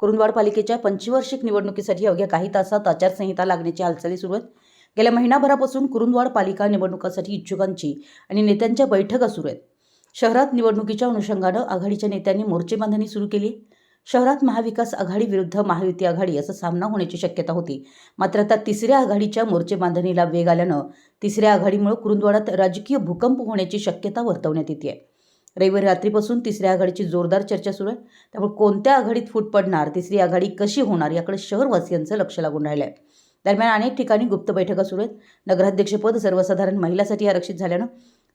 कुरुंदवाड पालिकेच्या पंचवार्षिक निवडणुकीसाठी अवघ्या काही तासात आचारसंहिता लागण्याची हालचाली सुरू आहेत. गेल्या महिनाभरापासून कुरुंदवाड पालिका निवडणुकासाठी इच्छुकांची आणि नेत्यांच्या बैठका सुरू आहेत. शहरात निवडणुकीच्या अनुषंगानं आघाडीच्या नेत्यांनी मोर्चेबांधणी सुरू केली शहरात महाविकास आघाडी विरुद्ध महायुती आघाडी असा सामना होण्याची शक्यता होती. मात्र आता तिसऱ्या आघाडीच्या मोर्चे बांधणीला वेग आल्यानं तिसऱ्या आघाडीमुळे कुरुंदवाडात राजकीय भूकंप होण्याची शक्यता वर्तवण्यात येते आहे. रविवारी रात्रीपासून तिसऱ्या आघाडीची जोरदार चर्चा सुरू आहे. त्यामुळे कोणत्या आघाडीत फूट पडणार तिसरी आघाडी कशी होणार याकडे शहरवासियांचं लक्ष लागून राहिलं आहे दरम्यान अनेक ठिकाणी गुप्त बैठका सुरू आहेत. नगराध्यक्षपद सर्वसाधारण महिलासाठी आरक्षित झाल्यानं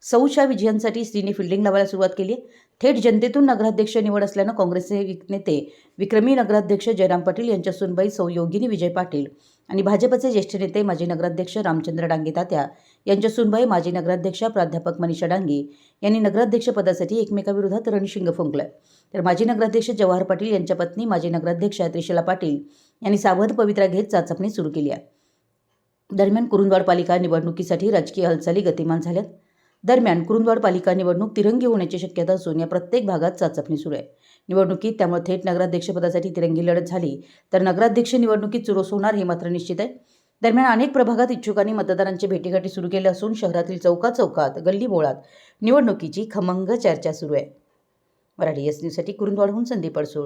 सौशा विजयांसाठी स्त्रीने फिल्डिंग लावायला सुरुवात केली आहे. थेट जनतेतून नगराध्यक्ष निवड असल्यानं काँग्रेसचे नेते विक्रमी नगराध्यक्ष जयराम पाटील यांच्या सुनबाई सौयोगिनी विजय पाटील आणि भाजपचे ज्येष्ठ नेते माजी नगराध्यक्ष रामचंद्र डांगे तात्या यांच्या सुनबाई माजी नगराध्यक्षा प्राध्यापक मनीषा डांगे यांनी नगराध्यक्षपदासाठी एकमेकाविरोधात रणशिंग फुंकलं तर माजी नगराध्यक्ष जवाहर पाटील यांच्या पत्नी माजी नगराध्यक्षा त्रिशला पाटील यांनी सावध पवित्रा घेत चाचपणी सुरू केली आहे. दरम्यान कुरुंदवाड पालिका निवडणुकीसाठी राजकीय हालचाली गतिमान झाल्यात. दरम्यान कुरुंदवाड पालिका निवडणूक तिरंगी होण्याची शक्यता असून या प्रत्येक भागात चाचपणी सुरू आहे. निवडणुकीत त्यामुळे थेट नगराध्यक्षपदासाठी तिरंगी लढत झाली. तर नगराध्यक्ष निवडणुकीत चुरोस होणार हे मात्र निश्चित आहे. दरम्यान अनेक प्रभागात इच्छुकांनी मतदारांची भेटीगाठी सुरू केल्या असून शहरातील चौका चौकात गल्लीबोळात निवडणुकीची खमंग चर्चा सुरू आहे. मराठी एस न्यूजसाठी कुरुंदवाडहून संदीप अडसूळ.